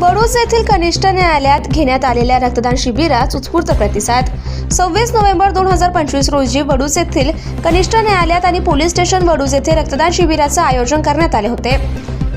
बडोस येथील कनिष्ठ न्यायालयात घेण्यात आलेल्या रक्तदान शिबिरात उत्स्फूर्त प्रतिसाद. सव्वीस नोव्हेंबर दोन हजार पंचवीस रोजी बडूज येथील कनिष्ठ न्यायालयात आणि पोलीस स्टेशन बडूज येथे रक्तदान शिबिराचं आयोजन करण्यात आले होते.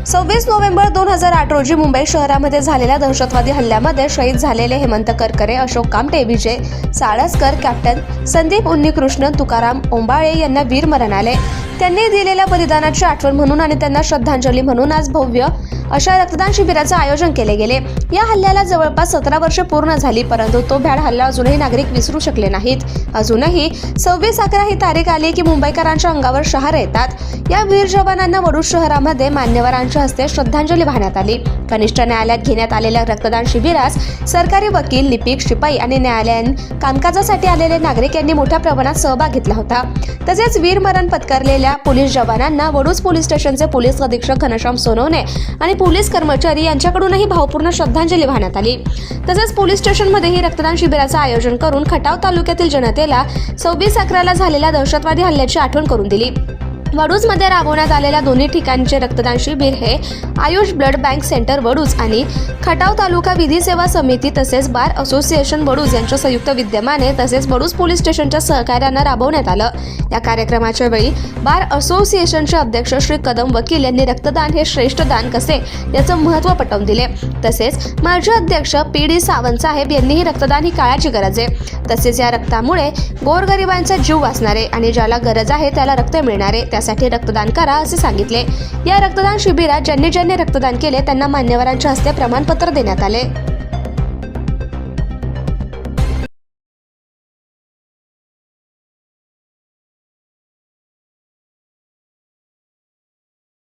सव्वीस नोव्हेंबर दोन हजार आठ रोजी मुंबई शहरामध्ये झालेल्या दहशतवादी हल्ल्यामध्ये शहीद झालेले हेमंत करकरे अशोक कामटे विजय साळसकर कॅप्टन संदीप उन्नीकृष्ण तुकाराम ओंबाळे यांना वीरमरण आले. त्यांनी दिलेल्या बलिदानाची आठवण म्हणून आणि त्यांना श्रद्धांजली म्हणून आज भव्य अशा रक्तदान शिबिराचं आयोजन केले गेले. या हल्ल्याला जवळपास सतरा वर्ष पूर्ण झाली परंतु तो भ्याड हल्ला अजूनही नागरिक विसरू शकले नाहीत. अजूनही सव्वीस अकरा ही तारीख आली की मुंबईकरांच्या अंगावर शहर येतात. या वीर जवानांना वडूज शहरामध्ये मान्यवरांच्या हस्ते श्रद्धांजली वाहण्यात आली. कनिष्ठ न्यायालयात घेण्यात आलेल्या रक्तदान शिबिरास सरकारी वकील लिपिक शिपाई आणि न्यायालयान कामकाजासाठी आलेले नागरिक यांनी मोठ्या प्रमाणात सहभाग घेतला होता. तसेच वीरमरण असलेल्या पोलीस जवानांना वडूज पोलीस स्टेशनचे पोलीस अधीक्षक घनश्याम सोनवणे आणि पोलीस कर्मचारी यांच्याकडूनही भावपूर्ण श्रद्धांजली वाहण्यात आली. तसेच पोलीस स्टेशनमध्येही रक्तदान शिबिराचं आयोजन करून खटाव तालुक्यातील जनतेला सव्वीस अकराला झालेल्या दहशतवादी हल्ल्याची आठवण करून दिली. वडूजमध्ये राबवण्यात आलेल्या दोन्ही ठिकाणचे रक्तदान शिबिर हे Ayush blood bank centre Vaduj आणि खटाव तालुका विधी सेवा समिती तसेच बार असोसिएशन वडूज यांच्या संयुक्त विद्यमाने तसेच वडूज पोलीस स्टेशनच्या सहकार्यानं राबवण्यात आलं. या कार्यक्रमाच्या वेळी बार असोसिएशनचे अध्यक्ष श्री कदम वकील यांनी रक्तदान हे श्रेष्ठ दान कसे याचं महत्त्व पटवून दिले. तसेच माजी अध्यक्ष पी डी सावंत साहेब यांनीही रक्तदान ही काळाची गरज आहे. तसेच या रक्तामुळे गोरगरिबांचा जीव वाचणारे आणि ज्याला गरज आहे त्याला रक्त मिळणारे त्यासाठी रक्तदान करा असे सांगितले. या रक्तदान शिबिरात ज्यांनी ज्यांनी रक्तदान केले त्यांना मान्यवरांच्या हस्ते प्रमाणपत्र देण्यात आले.